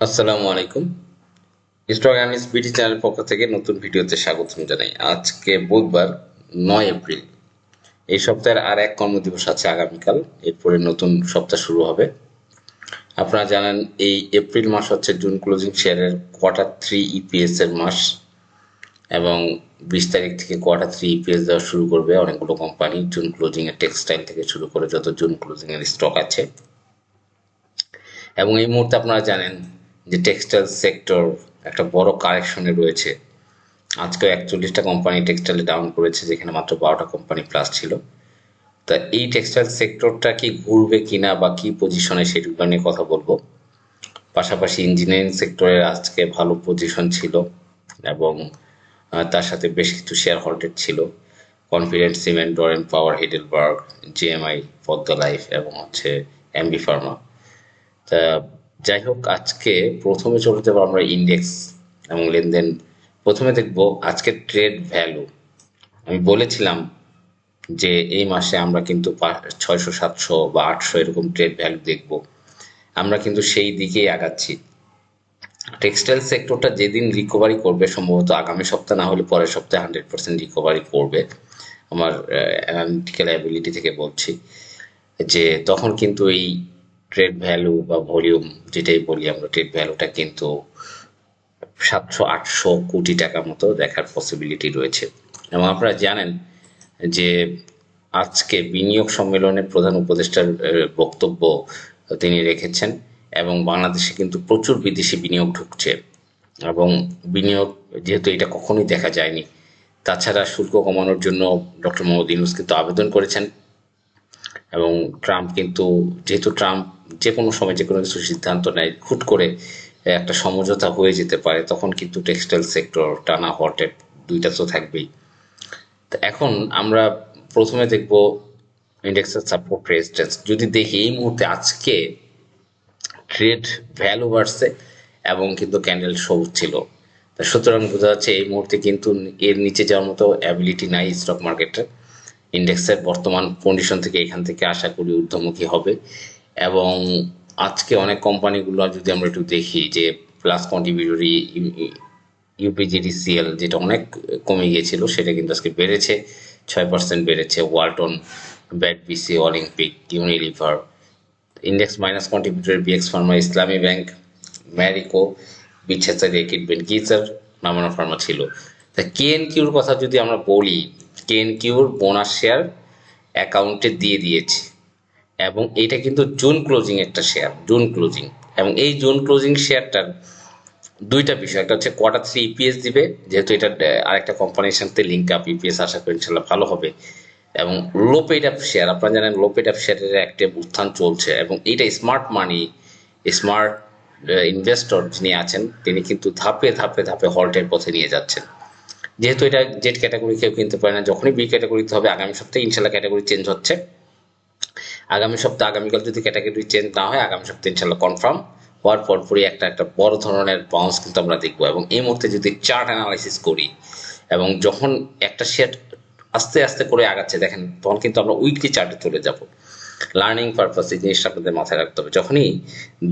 আসসালামু আলাইকুম। Stock analyst বিটি চ্যানেল পক্ষ থেকে নতুন ভিডিওতে স্বাগতম জানাই। আজকে বুধবার নয় এপ্রিল। এই সপ্তাহের আর এক কর্মদিবস আছে আগামীকাল। এরপরে নতুন সপ্তাহ শুরু হবে। আপনারা জানেন, এই এপ্রিল মাস হচ্ছে জুন ক্লোজিং শেয়ারের কোয়ার্টার থ্রি ইপিএস এর মাস এবং বিশ তারিখ থেকে কোয়ার্টার থ্রি ইপিএস দেওয়া শুরু করবে অনেকগুলো কোম্পানি। জুন ক্লোজিং এর টেক্সটাইল থেকে শুরু করে যত জুন ক্লোজিং এর স্টক আছে। এবং এই মুহূর্তে আপনারা জানেন যে টেক্সটাইল সেক্টর একটা বড় কারেকশনে রয়েছে। আজকে একচল্লিশটা কোম্পানি টেক্সটাইলে ডাউন করেছে, যেখানে মাত্র বারোটা কোম্পানি প্লাস ছিল। তা এই টেক্সটাইল সেক্টরটা কি ঘুরবে কিনা বা কি পজিশনে সেগুলো নিয়ে কথা বলব। পাশাপাশি ইঞ্জিনিয়ারিং সেক্টরের আজকে ভালো পজিশন ছিল এবং তার সাথে বেশ কিছু শেয়ার হোল্ডেড ছিল confident cement Doreen power Heidelberg GMI Padma life এবং হচ্ছে এমবি ফার্মা তা যাই হোক, আজকে প্রথমে চলে যাব আমরা ইন্ডেক্স এবং লেনদেন। প্রথমে দেখব আজকে ট্রেড ভ্যালু আমি বলেছিলাম যে এই মাসে আমরা কিন্তু ছয়শো, সাতশো বা আটশো এরকম ট্রেড ভ্যালু দেখব। আমরা কিন্তু সেই দিকেই আগাচ্ছি। টেক্সটাইল সেক্টরটা যেদিন রিকভারি করবে, সম্ভবত আগামী সপ্তাহ না হলে পরের সপ্তাহে হান্ড্রেড পার্সেন্ট রিকভারি করবে, আমার অ্যানালিটিক্যাল অ্যাবিলিটি থেকে বলছি। যে তখন কিন্তু এই ট্রেড ভ্যালু বা ভলিউম যেটাই বলি আমরা ট্রেড ভ্যালুটা কিন্তু সাতশো, আটশো কোটি টাকা মতো দেখার পসিবিলিটি রয়েছে। এবং আপনারা জানেন যে আজকে বিনিয়োগ সম্মেলনে প্রধান উপদেষ্টার বক্তব্য তিনি রেখেছেন এবং বাংলাদেশে কিন্তু প্রচুর বিদেশি বিনিয়োগ ঢুকছে। এবং বিনিয়োগ যেহেতু এটা কখনোই দেখা যায়নি, তাছাড়া শুল্ক কমানোর জন্য ডক্টর মোহাম্মদ ইউনুস কিন্তু আবেদন করেছেন। এবং ট্রাম্প কিন্তু, যেহেতু ট্রাম্প যে কোনো সময় যে কোনো কিছু সিদ্ধান্ত নেয়, হুট করে একটা সমঝোতা হয়ে যেতে পারে, তখন কিন্তু টেক্সটাইল সেক্টর টানা হটে দুইটা তো থাকবেই। এখন আমরা প্রথমে দেখব ইন্ডেক্সের সাপোর্ট রেজিস্ট্যান্স যদি দেখি এই মুহূর্তে আজকে ট্রেড ভ্যালু বাড়ছে এবং কিন্তু ক্যান্ডেল সবুজ ছিল। সুতরাং বোঝা যাচ্ছে এই মুহূর্তে কিন্তু এর নিচে যাওয়ার মতো অ্যাবিলিটি নাই স্টক মার্কেটের ইন্ডেক্সের বর্তমান কন্ডিশন থেকে এখান থেকে আশা করি ঊর্ধ্বমুখী হবে। এবং আজকে অনেক কোম্পানিগুলো যদি আমরা একটু দেখি যে প্লাস কন্ট্রিবিউটরি ইউপিজিডিসিএল যেটা অনেক কমে গিয়েছিল, সেটা কিন্তু আজকে বেড়েছে, ছয় পার্সেন্ট বেড়েছে। Walton BAT BC Olympic Unilever index minus contributor BX pharma Islami bank Marico বিচ্ছেদা bank গিজার নামানো ফার্মা ছিল। তা কেএন কিউর কথা যদি আমরা বলি কেএন কিউর বোনাস শেয়ার অ্যাকাউন্টে দিয়ে দিয়েছে। এবং এটা কিন্তু জুন ক্লোজিং একটা শেয়ার, জুন ক্লোজিং। এবং এই জুন ক্লোজিং শেয়ারটার দুইটা বিষয়, একটা হচ্ছে কোয়ার্টার থ্রি ইপিএস দিবে, যেহেতু এটা আরেকটা কোম্পানির সাথে লিঙ্ক আপ ইপিএস আশা করি ইনশাল্লাহ ভালো হবে। এবং লো পেড আপ শেয়ার আপনারা জানেন লো পেড আপ শেয়ারের একটা উত্থান চলছে এবং এইটা স্মার্ট মানি স্মার্ট ইনভেস্টর যিনি আছেন, তিনি কিন্তু ধাপে ধাপে ধাপে হল্টের পথে নিয়ে যাচ্ছেন। যেহেতু এটা জেড ক্যাটাগরি কেউ কিনতে পারে না, যখনই বি ক্যাটাগরিতে হবে, আগামী সপ্তাহে ইনশাল্লাহ ক্যাটাগরি চেঞ্জ হচ্ছে। আগামী সপ্তাহে, আগামীকাল যদি ক্যাটাগরি চেঞ্জ না হয়, আগামী সপ্তাহে ইনশাল্লাহ কনফার্ম হওয়ার পরপরই একটা একটা বড় ধরনের বাউন্স কিন্তু আমরা দেখব। এবং এই মুহূর্তে যদি চার্ট অ্যানালাইসিস করি, এবং যখন একটা শেয়ার আস্তে আস্তে করে আগাচ্ছে, দেখেন তখন কিন্তু আমরা উইকলি চার্টে চলে যাব। লার্নিং পারপাস এই জিনিসটা আপনাদের মাথায় রাখতে হবে। যখনই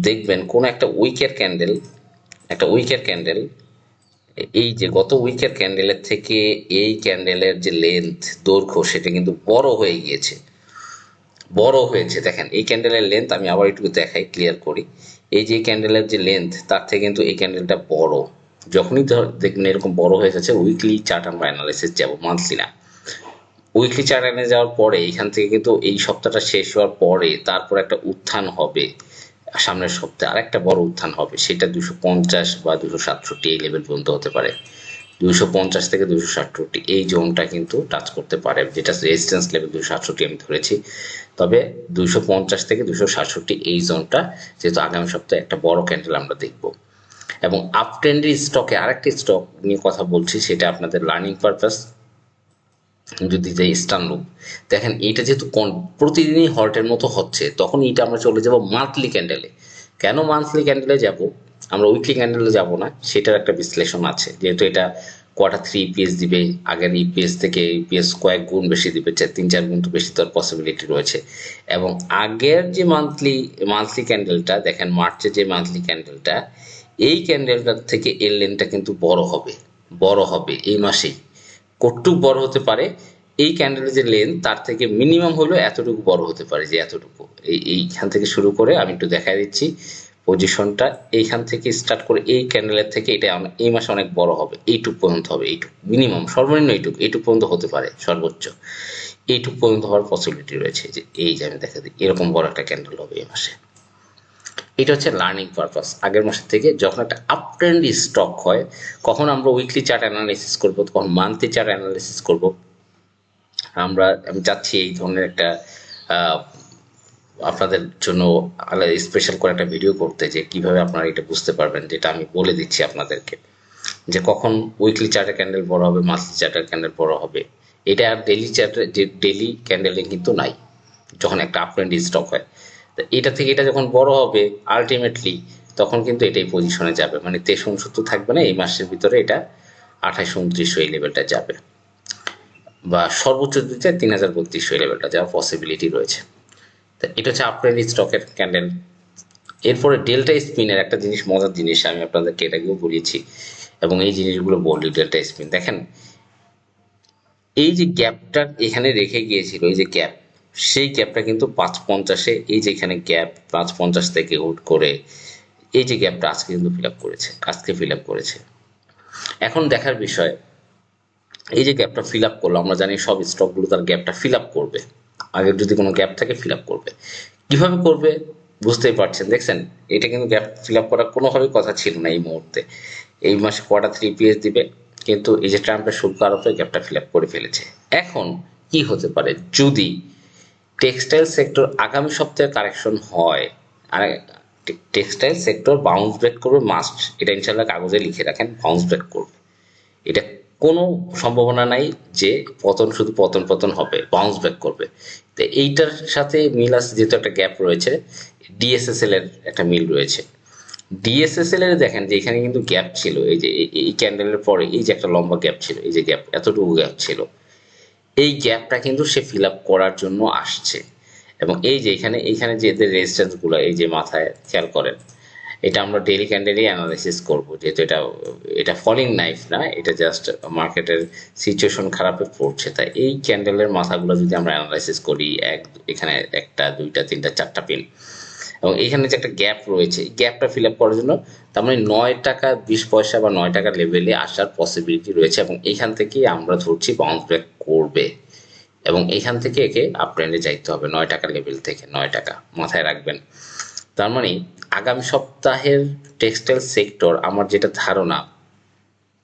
দেখবেন কোন একটা উইকের ক্যান্ডেল একটা উইকের ক্যান্ডেল এই যে গত উইকের ক্যান্ডেলের থেকে এই ক্যান্ডেলের যে লেন্থ দৈর্ঘ্য, সেটা কিন্তু বড় হয়ে গিয়েছে। বড় হয়েছে। দেখেন, এই ক্যান্ডেলের লেন্থ আমি আবার একটু দেখাই ক্লিয়ার করি। এই যে ক্যান্ডেলের যে লেন্থ তার থেকে কিন্তু এই ক্যান্ডেলটা বড়। যখনই ধর- দেখবেন এরকম বড় হয়ে যাচ্ছে উইকলি চার্ট আমরা অ্যানালাইসিস যাব মান্থলি না। উইকলি চার্ট এনে যাওয়ার পরে, এখান থেকে কিন্তু এই সপ্তাহটা শেষ হওয়ার পরে, তারপর একটা উত্থান হবে। সামনের সপ্তাহে আরেকটা বড় উত্থান হবে, সেটা দুশো পঞ্চাশ বা দুশো সাতষট্টি এই লেভেল পর্যন্ত হতে পারে। দুশো পঞ্চাশ থেকে দুশো সাতষট্টি, এই জোনটা কিন্তু টাচ করতে পারে, যেটা রেজিস্ট্যান্স লেভেল দুশো সাতষট্টি আমি ধরেছি। তবে দুশো পঞ্চাশ থেকে দুশো সাতষট্টি এই জোনটা যেহেতু আগামী সপ্তাহে একটা বড় ক্যান্ডেল আমরা দেখব। এবং আপ ট্রেন্ডি স্টকে আরেকটি স্টক নিয়ে কথা বলছি, সেটা আপনাদের লার্নিং পারপাস যদি যাই স্টানলুপ দেখেন এটা যেহেতু প্রতিদিনই হল্টের মতো হচ্ছে, তখন এটা আমরা চলে যাব মান্থলি ক্যান্ডেলে কেন মান্থলি ক্যান্ডেলে যাব? আমরা উইকলি ক্যান্ডেলে যাব না, সেটার একটা বিশ্লেষণ আছে। যেহেতু এটা কোয়ার্টার থ্রি ইপিএস দিবে, আগের ইপিএস থেকে ইপিএস কয়েক গুণ বেশি দিবে তিন, চার গুণ তো বেশি তোর পসিবিলিটি রয়েছে। এবং আগের যে মান্থলি মান্থলি ক্যান্ডেলটা দেখেন, মার্চের যে মান্থলি ক্যান্ডেলটা এই ক্যান্ডেলটার থেকে এর লেনটা কিন্তু বড় হবে বড় হবে, এই মাসেই। কটুক বড় হতে পারে, এই ক্যান্ডেলের যে লেন তার থেকে মিনিমাম হলেও এতটুকু বড় হতে পারে যে এতটুকু। এই, এইখান থেকে শুরু করে আমি একটু দেখাই দিচ্ছি পজিশনটা এইখান থেকে স্টার্ট করে এই ক্যান্ডেলের থেকে এটা এই মাসে অনেক বড় হবে, এইটুক পর্যন্ত হবে, এইটুক মিনিমাম সর্বনিম্ন এইটুক এইটুক পর্যন্ত হতে পারে, সর্বোচ্চ। এইটুক পর্যন্ত হওয়ার পসিবিলিটি রয়েছে যে এই যে আমি দেখা দিই, এরকম বড় একটা ক্যান্ডেল হবে এই মাসে। এটা হচ্ছে লার্নিং পারপাস আগের মাসের থেকে যখন একটা আপ ট্রেন্ড স্টক হয়, কখন আমরা উইকলি চার্ট অ্যানালাইসিস করব, তখন মান্থলি চার্ট অ্যানালাইসিস করব। আমরা, আমি চাচ্ছি এই ধরনের একটা আপনাদের জন্য আলাদা স্পেশাল করে একটা ভিডিও করতে, যে কীভাবে আপনারা এটা বুঝতে পারবেন, যেটা আমি বলে দিচ্ছি আপনাদেরকে। যে কখন উইকলি চার্টের ক্যান্ডেল বড় হবে মান্থলি চার্টের ক্যান্ডেল বড় হবে। এটা আর ডেলি চার্টে যে ডেলি ক্যান্ডেলে কিন্তু নাই, যখন একটা আপট্রেন্ড স্টক হয়। এটা থেকে এটা যখন বড় হবে আলটিমেটলি তখন কিন্তু এটাই পজিশনে যাবে। মানে তেইশ উনসত্তর থাকবে না, এই মাসের ভিতরে এটা আঠাশ উনত্রিশশো এই লেভেলটা যাবে। বা সর্বোচ্চ দিতে তিন হাজার বত্রিশশো এই লেভেলটা যাওয়ার পসিবিলিটি রয়েছে। তা এটা হচ্ছে আপ ট্রেন্ড স্টকের ক্যান্ডেল এরপরে ডেল্টা স্পিনের একটা জিনিস, মজার জিনিস আমি আপনাদেরকে এটা আগেও বলেছি, এবং এই জিনিসগুলো বলি ডেল্টা স্পিন দেখেন, এই যে গ্যাপটা এখানে রেখে গিয়েছিল, এই যে গ্যাপ সেই গ্যাপটা কিন্তু পাঁচ পঞ্চাশে এই যেখানে গ্যাপ পাঁচ পঞ্চাশ থেকে উঠ করে এই যে গ্যাপটা আজকে কিন্তু ফিল আপ করেছে, আজকে ফিল আপ করেছে। এখন দেখার বিষয়, এই যে গ্যাপটা ফিল আপ করল, আমরা জানি সব স্টকগুলো তার গ্যাপটা ফিল আপ করবে। আগের যদি কোনো গ্যাপ থাকে, ফিল আপ করবে। কীভাবে করবে, বুঝতেই পারছেন, দেখছেন? এটা কিন্তু গ্যাপ ফিল আপ করার কোনোভাবেই কথা ছিল না এই মুহূর্তে। এই মাসে কটা থ্রি পিএস দিবে, কিন্তু এই যে ট্রাম্পের শুল্ক আরোপে গ্যাপটা ফিল আপ করে ফেলেছে। এখন কি হতে পারে? যদি টেক্সটাইল সেক্টর আগামী সপ্তাহে কারেকশন হয়। আর টেক্সটাইল সেক্টর বাউন্স ব্যাক করবে মাস্ট এটা ইনশাল্লাহ কাগজে লিখে রাখেন বাউন্স ব্যাক করবে। এটা কোনো সম্ভাবনা নাই যে পতন শুধু পতন পতন হবে বাউন্স ব্যাক করবে। তো এইটার সাথে মিল আছে যেহেতু একটা গ্যাপ রয়েছে ডিএসএসএল এর একটা মিল রয়েছে। ডিএসএসএল এর দেখেন যে এখানে কিন্তু গ্যাপ ছিল, এই যে এই- ক্যান্ডেলের পরে এই যে একটা লম্বা গ্যাপ ছিল, এই যে গ্যাপ এতটুকু গ্যাপ ছিল। এই গ্যাপটা কিন্তু সে ফিল আপ করার জন্য আসছে। এবং এই যে এখানে, এইখানে যে এদের রেজিস্ট্যান্সগুলো এই যে মাথায় খেয়াল করেন, এটা আমরা ডেলি ক্যান্ডেলই অ্যানালাইসিস করব। যেহেতু এটা এটা ফলিং নাইফ না, এটা জাস্ট মার্কেটের সিচুয়েশন খারাপে পড়ছে। তাই এই ক্যান্ডেলের মাথাগুলো যদি আমরা অ্যানালাইসিস করি, এক, এখানে একটা, দুইটা, তিনটা, চারটা পিন এবং এইখানে যে একটা গ্যাপ রয়েছে, এই গ্যাপটা ফিল আপ করার জন্য তার মানে নয় টাকা বিশ পয়সা বা নয় টাকা লেভেলে আসার পসিবিলিটি রয়েছে এবং এইখান থেকেই আমরা ধরছি বাউন্স ব্যাক করবে। এবং এইখান থেকে একে আপ ট্রেন্ডে যাইতে হবে, নয় টাকা লেভেল থেকে, নয় টাকা মাথায় রাখবেন। তার মানে আগামী সপ্তাহের টেক্সটাইল সেক্টর আমার যেটা ধারণা,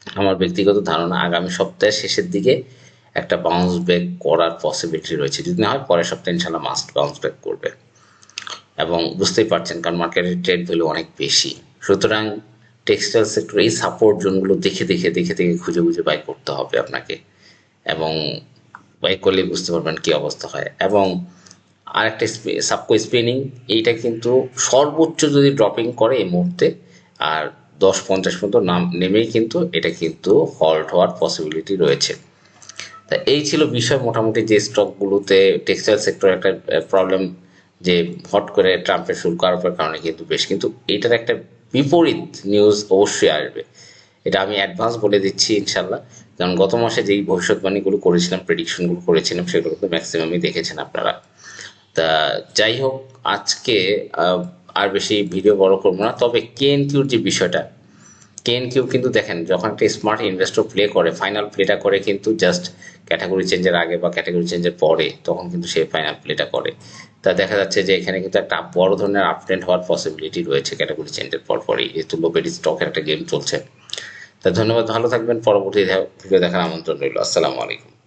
আমার ব্যক্তিগত ধারণা, আগামী সপ্তাহের শেষের দিকে একটা বাউন্স ব্যাক করার পসিবিলিটি রয়েছে। যদি না হয় পরের সপ্তাহে ইনশাল্লাহ মাস্ট বাউন্স ব্যাক করবে। এবং বুঝতেই পারছেন কারণ মার্কেটের ট্রেড ভ্যালু অনেক বেশি। সুতরাং টেক্সটাইল সেক্টর এই সাপোর্ট জোনগুলো দেখে দেখে দেখে দেখে খুঁজে খুঁজে বাই করতে হবে আপনাকে। এবং বাই করলে বুঝতে পারবেন কি অবস্থা হয়। এবং আরেকটা সাবকো স্পিনিং এইটা কিন্তু সর্বোচ্চ যদি ড্রপিং করে এই মুহূর্তে, আর দশ পঞ্চাশ পর্যন্ত নাম, নেমেই কিন্তু এটা কিন্তু হল্ট হওয়ার পসিবিলিটি রয়েছে। তা এই ছিল বিষয়। মোটামুটি যে স্টকগুলোতে টেক্সটাইল সেক্টর একটা প্রবলেম যে হট করে ট্রাম্পের শুল্ক আরোপের কারণে কিন্তু বেশ, কিন্তু এটার একটা বিপরীত নিউজ অবশ্যই আসবে। এটা আমি অ্যাডভান্স বলে দিচ্ছি ইনশাল্লাহ কারণ গত মাসে যেই ভবিষ্যৎবাণীগুলো করেছিলাম প্রেডিকশনগুলো করেছিলাম, সেগুলো তো ম্যাক্সিমামই দেখেছেন আপনারা। তা যাই হোক, আজকে আর বেশি ভিডিও বড় করব না। তবে কেএন কিউর যে বিষয়টা কেএন কিউ কিন্তু দেখেন, যখন একটা স্মার্ট ইনভেস্টর প্লে করে ফাইনাল প্লেটা করে কিন্তু জাস্ট ক্যাটাগরি চেঞ্জের আগে বা ক্যাটাগরি চেঞ্জের পরে তখন কিন্তু সে ফাইনাল প্লেটা করে। তা দেখা যাচ্ছে যে এখানে কিন্তু একটা বড় ধরনের আপট্রেন্ড হওয়ার পসিবিলিটি রয়েছে ক্যাটাগরি চেঞ্জের পর পরই যেহেতু লোবেড স্টকের একটা গেম চলছে। তা ধন্যবাদ, ভালো থাকবেন, পরবর্তী ভিডিও দেখার আমন্ত্রণ রইল। আসসালামু আলাইকুম।